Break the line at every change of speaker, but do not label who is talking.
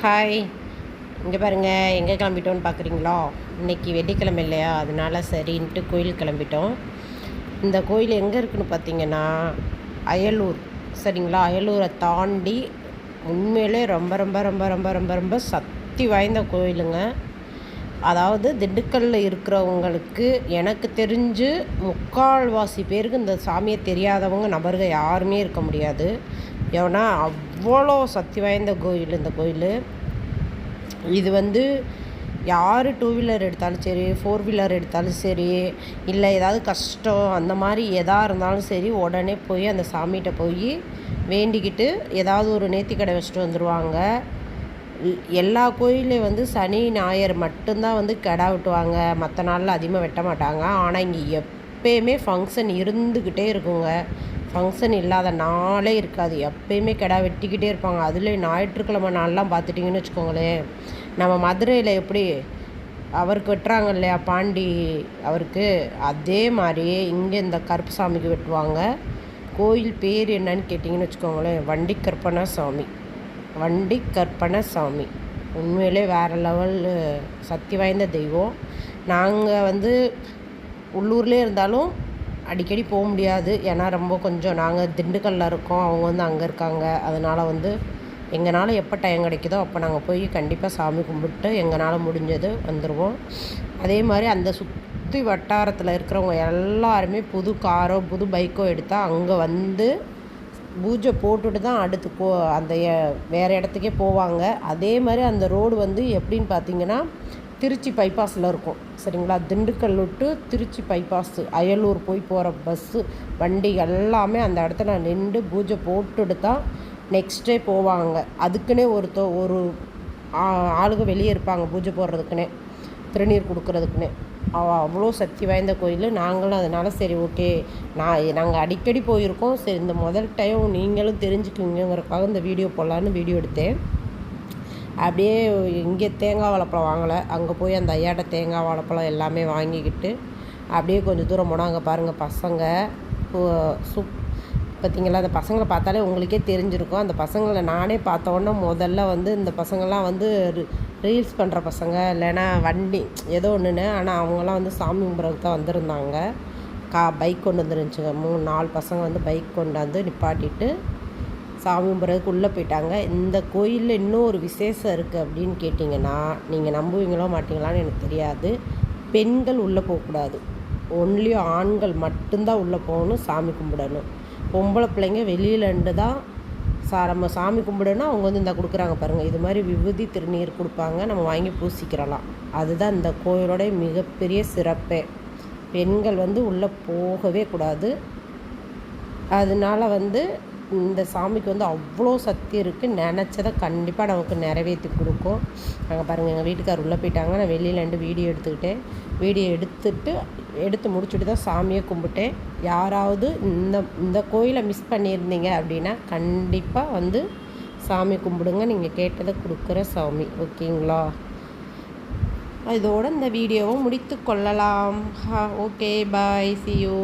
Hi இங்கே பாருங்கள் எங்கே கிளம்பிட்டோன்னு பார்க்குறீங்களா இன்றைக்கி வெள்ளிக்கிழமை இல்லையா? அதனால சரின்ட்டு கோயில் கிளம்பிட்டோம். இந்த கோயில் எங்கே இருக்குன்னு பார்த்தீங்கன்னா அயலூர். சரிங்களா? அயலூரை தாண்டி உண்மையிலே ரொம்ப ரொம்ப ரொம்ப ரொம்ப ரொம்ப ரொம்ப சக்தி வாய்ந்த கோயிலுங்க. அதாவது திண்டுக்கல்லில் இருக்கிறவங்களுக்கு எனக்கு தெரிஞ்சு முக்கால்வாசி பேருக்கு இந்த சாமியை தெரியாதவங்க நபர்கள் யாருமே இருக்க முடியாது. ஏன்னா அவ்வளோ சக்தி வாய்ந்த கோயில் இந்த கோயில். இது வந்து யார் டூ வீலர் எடுத்தாலும் சரி ஃபோர் வீலர் எடுத்தாலும் சரி இல்லை ஏதாவது கஷ்டம் அந்த மாதிரி எதாக இருந்தாலும் சரி உடனே போய் அந்த சாமிகிட்ட போய் வேண்டிக்கிட்டு ஏதாவது ஒரு நேர்த்திக்கடை வச்சுட்டு வந்துடுவாங்க எல்லா கோயிலையும் வந்து சனி ஞாயிறு மட்டும்தான் வந்து கிடா வெட்டுவாங்க. மற்ற நாளில் அதிகமாக வெட்ட மாட்டாங்க. ஆனால் இங்கே எப்பயுமே ஃபங்க்ஷன் இருந்துக்கிட்டே இருக்குங்க. ஃபங்க்ஷன் இல்லாத நாளே இருக்காது. எப்பயுமே கிடா வெட்டிக்கிட்டே இருப்பாங்க. அதுலேயும் ஞாயிற்றுக்கிழமை நாள்லாம் பார்த்துட்டிங்கன்னு வச்சுக்கோங்களேன். நம்ம மதுரையில் எப்படி அவருக்கு வெட்டுறாங்க இல்லையா பாண்டி அவருக்கு அதே மாதிரி இங்கே இந்த கருப்பு சாமிக்கு வெட்டுவாங்க. கோயில் பேர் என்னன்னு கேட்டிங்கன்னு வச்சுக்கோங்களேன். வண்டி கற்பனா சாமி வண்டி கற்பனை சாமி உண்மையிலே வேறு லெவல் சக்தி வாய்ந்த தெய்வம். நாங்கள் வந்து உள்ளூர்லேயே இருந்தாலும் அடிக்கடி போக முடியாது. ஏன்னா ரொம்ப கொஞ்சம் நாங்கள் திண்டுக்கல்ல இருக்கோம். அவங்க வந்து அங்கே இருக்காங்க. அதனால் வந்து எங்களால் எப்போ டைம் கிடைக்குதோ அப்போ நாங்கள் போய் கண்டிப்பாக சாமி கும்பிட்டு எங்களால் முடிஞ்சது வந்துடுவோம் அதே மாதிரி அந்த சுற்றி வட்டாரத்தில் இருக்கிறவங்க எல்லாருமே புது காரோ புது பைக்கோ எடுத்தால் அங்கே வந்து பூஜை போட்டுட்டு தான் அடுத்து போ அந்த வேறு இடத்துக்கே போவாங்க. அதே மாதிரி அந்த ரோடு வந்து எப்படின்னு பார்த்தீங்கன்னா திருச்சி பைபாஸில் இருக்கும். சரிங்களா? திண்டுக்கல் விட்டு திருச்சி பைபாஸு அயலூர் போய் போகிற பஸ்ஸு வண்டி எல்லாமே அந்த இடத்துல நின்று பூஜை போட்டுட்டு தான் நெக்ஸ்ட் டே போவாங்க. அதுக்குன்னே ஒருத்த ஒரு ஆளுங்க வெளியே இருப்பாங்க பூஜை போடுறதுக்குன்னே திருநீர் கொடுக்குறதுக்குன்னே. அவ- அவ்வளோ சக்தி வாய்ந்த கோயில். நாங்களும் அதனால் சரி ஓகே. நான் நாங்கள் அடிக்கடி போயிருக்கோம். சரி இந்த முதல் டைம் நீங்களும் தெரிஞ்சுக்குங்கிறதுக்காக இந்த வீடியோ போடலான்னு வீடியோ எடுத்தேன். அப்படியே இங்கே தேங்காய் வாழைப்பழம் வாங்கலை. அங்கே போய் அந்த ஐயாட்ட தேங்காய் வாழைப்பழம் எல்லாமே வாங்கிக்கிட்டு அப்படியே கொஞ்சம் தூரம் போனால் அங்கே பாருங்கள் பசங்க பு- சுப் பார்த்தீங்களா அந்த பசங்களை பார்த்தாலே உங்களுக்கே தெரிஞ்சிருக்கும். அந்த பசங்களை நானே பார்த்த உடனே முதல்ல வந்து இந்த பசங்கள்லாம் வந்து ரீல்ஸ் பண்ணுற பசங்க இல்லைன்னா வண்டி ஏதோ ஒன்றுன்னு ஆனால் அவங்களாம் வந்து சாமி கும்பிட்றதுக்கு தான் வந்திருந்தாங்க. கா பைக் கொண்டு வந்துருந்துச்சுங்க. மூணு நாலு பசங்க வந்து பைக் கொண்டாந்து நிப்பாட்டிட்டு சாமி கும்பிட்றதுக்கு உள்ளே போயிட்டாங்க. இந்த கோயிலில் இன்னும் ஒரு விசேஷம் இருக்குது அப்படின்னு கேட்டிங்கன்னா நீங்கள் நம்புவீங்களோ மாட்டீங்களான்னு எனக்கு தெரியாது. பெண்கள் உள்ளே போகக்கூடாது ஒன்லி ஆண்கள் மட்டும்தான் உள்ளே போகணும் சாமி கும்பிடணும். பொம்பளை பிள்ளைங்க வெளியிலண்டு தான் சா நம்ம சாமி கும்பிடணும் அவங்க வந்து இந்த கொடுக்குறாங்க பாருங்கள் இது மாதிரி விபூதி திருநீர் கொடுப்பாங்க. நம்ம வாங்கி பூசிக்கிறலாம். அதுதான் இந்த கோயிலோடைய மிகப்பெரிய சிறப்பே. பெண்கள் வந்து உள்ளே போகவே கூடாது. அதனால வந்து இந்த சாமிக்கு வந்து அவ்வளோ சக்தி இருக்குது நினச்சதை கண்டிப்பாக நமக்கு நிறைவேற்றி கொடுக்கும். நாங்கள் பாருங்கள் எங்கள் வீட்டுக்கார் உள்ளே போயிட்டாங்க. நான் வெளியிலேருந்து வீடியோ எடுத்துக்கிட்டேன். வீடியோ எடுத்துட்டு எடுத்து முடிச்சுட்டு தான் சாமியை கும்பிட்டேன். யாராவது இந்த இந்த கோயிலை மிஸ் பண்ணியிருந்தீங்க அப்படின்னா கண்டிப்பாக வந்து சாமி கும்பிடுங்க. நீங்கள் கேட்டதை கொடுக்குற சாமி. ஓகேங்களா? இதோடு இந்த வீடியோவை முடித்து கொள்ளலாம். Okay bye C you